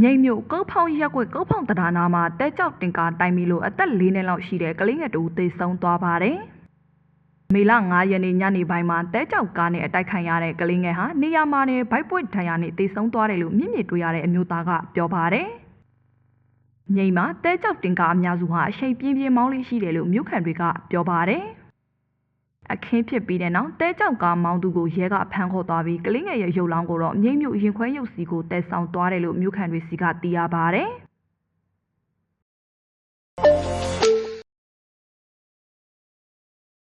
မြိတ်မြို့ကုန်းဖောင်းရက်ကွက်ကုန်းဖောင်းတံတားနာမှာတဲကြောက်တင်ကာတိုင်မီလို့အသက်၄နှစ်လောက်ရှိတဲ့ကလေးငယ်တူသေဆုံးသွားပါတယ်။မေလ9ရက်နေ့ညနေပိုင်းမှာတဲကြောက်ကားနဲ့အတိုက်ခိုက်ရတဲ့ကလေးငယ်ဟာနေရာမှာနေဘိုက်ပွင့်ထန်ရနဲ့သေဆုံးသွားတယ်လို့မြင့်မြင့်တွေ့ရတဲ့အမျိုးသားကပြောပါတယ်။မြိတ်မှာတဲကြောက်တင်ကာအများစုဟာအရှိန်ပြင်းပြင်းမောင်းလေးရှိတယ်လို့မြို့ခံတွေကပြောပါတယ်။ အခင်းဖြစ်ပြီးတဲ့နောက်တဲကြောက်ကားမောင်းသူကိုရဲကဖမ်းခေါ်သွားပြီးကလေးငယ်ရဲ့ရုပ်လောင်းကိုတော့မြိတ်မြို့ရင်ခွဲရုပ်စီကိုတဲဆောင်သွားတယ်လို့မြို့ခံတွေစီကသိရပါဗျ